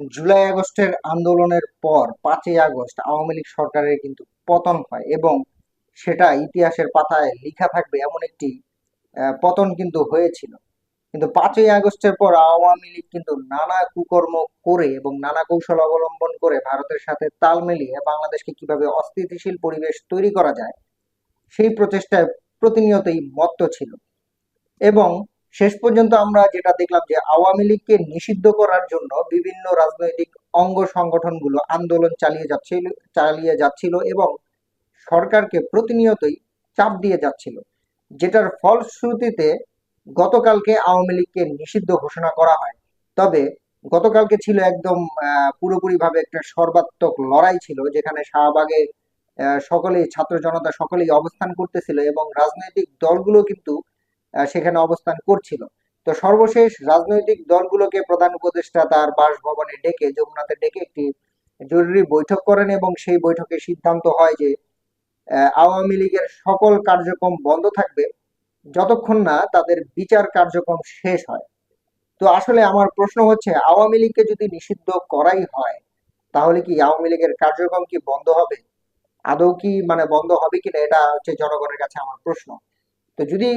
জুলাই আগস্টের আন্দোলনের পর পাঁচই আগস্ট আওয়ামী লীগ সরকারের কিন্তু পতন হয় এবং সেটা ইতিহাসের পাতায় লেখা থাকবে এমন একটি পতন কিন্তু হয়েছিল। কিন্তু পাঁচই আগস্টের পর আওয়ামী লীগ কিন্তু নানা কুকর্ম করে এবং নানা কৌশল অবলম্বন করে ভারতের সাথে তাল মিলিয়ে বাংলাদেশকে কীভাবে অস্থিতিশীল পরিবেশ তৈরি করা যায়, সেই প্রচেষ্টায় প্রতিনিয়তই মত্ত ছিল। এবং শেষ পর্যন্ত আমরা যেটা দেখলাম যে আওয়ামী লীগকে নিষিদ্ধ করার জন্য বিভিন্ন রাজনৈতিক অঙ্গ সংগঠনগুলো আন্দোলন চালিয়ে যাচ্ছিল চালিয়ে যাচ্ছিল এবং সরকারকে প্রতিনিয়তই চাপ দিয়ে যাচ্ছিল। যেটার ফলশ্রুতিতে গতকালকে আওয়ামী লীগকে নিষিদ্ধ ঘোষণা করা হয়। তবে গতকালকে ছিল একদম পুরোপুরিভাবে একটা সর্বাত্মক লড়াই ছিল, যেখানে শাহবাগে সকলেই ছাত্র জনতা সকলেই অবস্থান করতেছিল এবং রাজনৈতিক দলগুলো কিন্তু সেখানে অবস্থান করছিল। তো সর্বশেষ রাজনৈতিক দলগুলোকে প্রধান উপদেষ্টা তার বাসভবনে ডেকে, যমুনাতে ডেকে একটি জরুরি বৈঠক করেন এবং সেই বৈঠকে সিদ্ধান্ত হয় যে আওয়ামী লীগের সকল কার্যক্রম বন্ধ থাকবে। যতক্ষণ না তাদের বিচার কার্যক্রম শেষ হয়। তো আসলে আমার প্রশ্ন হচ্ছে, আওয়ামী লীগকে যদি নিষিদ্ধ করাই হয়, তাহলে কি আওয়ামী লীগের কার্যক্রম কি বন্ধ হবে? আদৌ কি মানে বন্ধ হবে কিনা, এটা হচ্ছে জনগণের কাছে আমার প্রশ্ন। তো যদি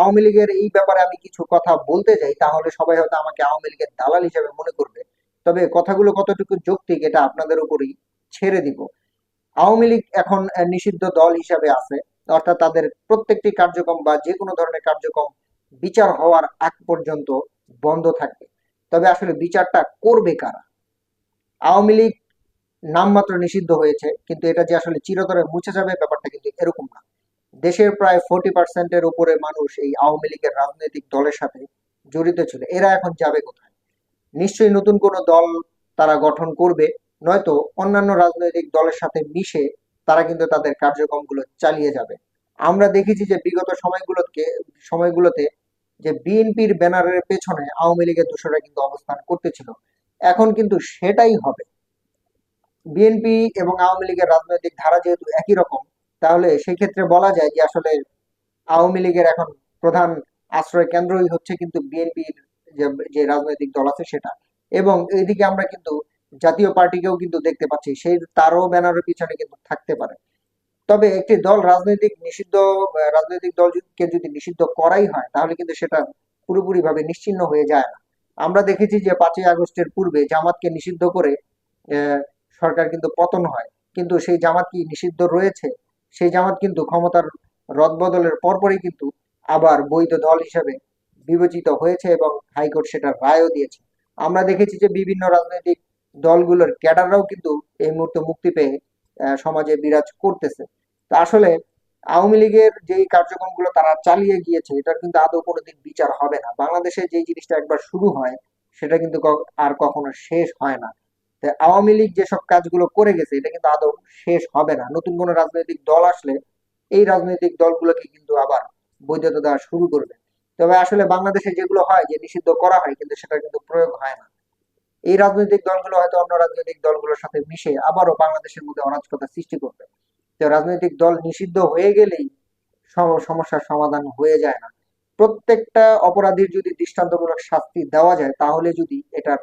আওয়ামী লীগের এই ব্যাপারে আমি কিছু কথা বলতে যাই তাহলে সবাই হয়তো আমাকে আওয়ামী লীগের দালাল হিসেবে মনে করবে। তবে কথাগুলো কতটুকু যৌক্তিক এটা আপনাদের উপরই ছেড়ে দিব। আওয়ামী লীগ এখন নিষিদ্ধ দল হিসাবে আছে। অর্থাৎ তাদের প্রত্যেকটি কার্যক্রম বা যে কোনো ধরনের কার্যক্রম বিচার হওয়ার আগ পর্যন্ত বন্ধ থাকবে। তবে আসলে বিচারটা করবে কারা? আওয়ামী লীগ নামমাত্র নিষিদ্ধ হয়েছে, কিন্তু এটা যে আসলে চিরতরে মুছে যাবে ব্যাপারটা কিন্তু এরকম না। দেশের প্রায় ফোর্টি পার্সেন্টের উপরে মানুষ এই আওয়ামী লীগের রাজনৈতিক দলের সাথে জড়িত ছিল। এরা এখন যাবে কোথায়? নিশ্চয়ই নতুন কোনো দল তারা গঠন করবে, নয়তো অন্যান্য রাজনৈতিক দলের সাথে মিশে তারা কিন্তু তাদের কার্যক্রমগুলো চালিয়ে যাবে। আমরা দেখেছি যে বিগত সময়গুলোকে সময়গুলোতে যে বিএনপির ব্যানারের পেছনে আওয়ামী লীগের দোষরা কিন্তু অবস্থান করতেছিল। এখন কিন্তু সেটাই হবে। বিএনপি এবং আওয়ামী লীগের রাজনৈতিক ধারা যেহেতু একই রকম তাহলে সেই ক্ষেত্রে বলা যায় যে আসলে আওয়ামী লীগের এখন প্রধান আশ্রয় কেন্দ্রই হচ্ছে কিন্তু বিএনপির যে রাজনৈতিক দল আছে সেটা। এবং এদিকে আমরা কিন্তু জাতীয় পার্টিকেও কিন্তু দেখতে পাচ্ছি, সেই তারও ব্যানারের পিছনে কিন্তু থাকতে পারে। তবে একটি দল রাজনৈতিক নিষিদ্ধ, রাজনৈতিক দলকে যদি নিষিদ্ধ করাই হয়, তাহলে কিন্তু সেটা পুরোপুরি ভাবে নিশ্চিহ্ন হয়ে যায় না। আমরা দেখেছি যে পাঁচই আগস্টের পূর্বে জামাতকে নিষিদ্ধ করে সরকার কিন্তু পতন হয়। কিন্তু সেই জামাত কি নিষিদ্ধ রয়েছে? সেই জামাত কিন্তু ক্ষমতার রদবদলের পরপরই কিন্তু আবার বৈধ দল হিসেবে বিবেচিত হয়েছে এবং হাইকোর্ট সেটার রায়ও দিয়েছে। আমরা দেখেছি যে বিভিন্ন রাজনৈতিক দলগুলোর ক্যাডাররাও কিন্তু এই মুহূর্তে মুক্তি পেয়ে সমাজে বিরাজ করতেছে। তো আসলে আওয়ামী লীগের যেই কার্যক্রমগুলো তারা চালিয়ে গিয়েছে, এটার কিন্তু আদৌ কোনোদিন বিচার হবে না। বাংলাদেশে যেই জিনিসটা একবার শুরু হয়, সেটা কিন্তু আর কখনো শেষ হয় না। আওয়ামী লীগ যেসব কাজগুলো করে গেছে, এটা কিন্তু আদৌ শেষ হবে না। নতুন কোনো রাজনৈতিক দল আসলে এই রাজনৈতিক দলগুলোকে কিন্তু আবার বৈধতা দেওয়া শুরু করবে। তবে আসলে বাংলাদেশে যেগুলো হয়, যে নিষিদ্ধ করা হয়, কিন্তু সেটা কিন্তু প্রয়োগ হয় না। এই রাজনৈতিক দলগুলো হয়তো অন্য রাজনৈতিক দলগুলোর সাথে মিশে আবারও বাংলাদেশের মধ্যে অরাজকতা সৃষ্টি করবে। তো রাজনৈতিক দল নিষিদ্ধ হয়ে গেলেই সম- সমস্যার সমাধান হয়ে যায় না। প্রত্যেকটা অপরাধীর যদি দৃষ্টান্তমূলক শাস্তি দেওয়া যায়, তাহলে যদি এটার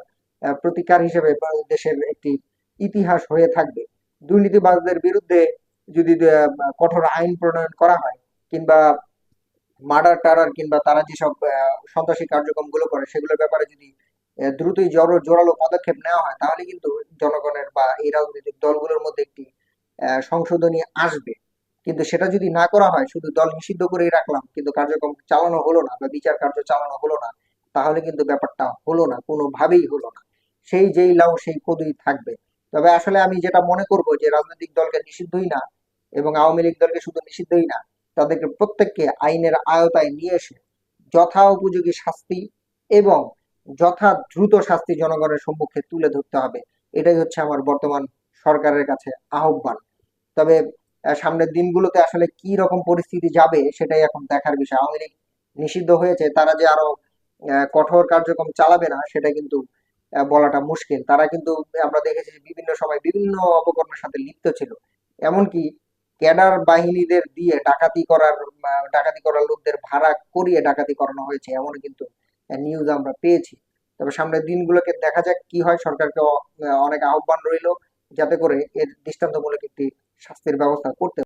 প্রতিকার হিসেবে বা দেশের একটি ইতিহাস হয়ে থাকবে। দুর্নীতিবাজদের বিরুদ্ধে যদি কঠোর আইন প্রণয়ন করা হয়, কিংবা মার্ডার টারার কিংবা তারা যেসব সন্ত্রাসী কার্যক্রমগুলো করে, সেগুলোর ব্যাপারে যদি দ্রুতই জোর, জোরালো পদক্ষেপ নেওয়া হয়, তাহলে কিন্তু জনগণের বা এই রাজনৈতিক দলগুলোর মধ্যে একটি সংশোধনী আসবে। কিন্তু সেটা যদি না করা হয়, শুধু দল নিষিদ্ধ করেই রাখলাম, কিন্তু কার্যক্রম চালানো হলো না বা বিচার কার্য চালানো হলো না, তাহলে কিন্তু ব্যাপারটা হলো না, কোনোভাবেই হলো না। সেই যেই লাউ, সেই কদুই থাকবে। তবে আসলে আমি যেটা মনে করব যে, রাজনৈতিক দলকে নিষিদ্ধই না এবং আওয়ামী লীগ দলকে শুধু নিষিদ্ধই না, তাদেরকে প্রত্যেককে আইনের আয়তায় নিয়ে এসে যথা উপযোগী শাস্তি এবং যথা দ্রুত শাস্তি জনগণের সম্মুখে তুলে ধরতে হবে। এটাই হচ্ছে আমার বর্তমান সরকারের কাছে আহ্বান। তবে সামনের দিনগুলোতে আসলে কি রকম পরিস্থিতি যাবে সেটাই এখন দেখার বিষয়। আওয়ামী লীগ নিষিদ্ধ হয়েছে, তারা যে আরও কঠোর কার্যক্রম চালাবে না, সেটা কিন্তু বলাটা মুশকিল। তারা কিন্তু আমরা দেখেছি বিভিন্ন সময় বিভিন্ন অপকর্মের সাথে লিপ্ত ছিল। এমনকি ক্যাডার বাহিনীদের দিয়ে ডাকাতি করার ডাকাতি করার লোকদের ভাড়া করিয়ে ডাকাতি করানো হয়েছে, এমন কিন্তু নিউজ আমরা পেয়েছি। তবে সামনের দিনগুলোকে দেখা যাক কি হয়। সরকারকে অনেক আহ্বান রইল যাতে করে এর দৃষ্টান্তমূলক একটি শাস্তির ব্যবস্থা করতে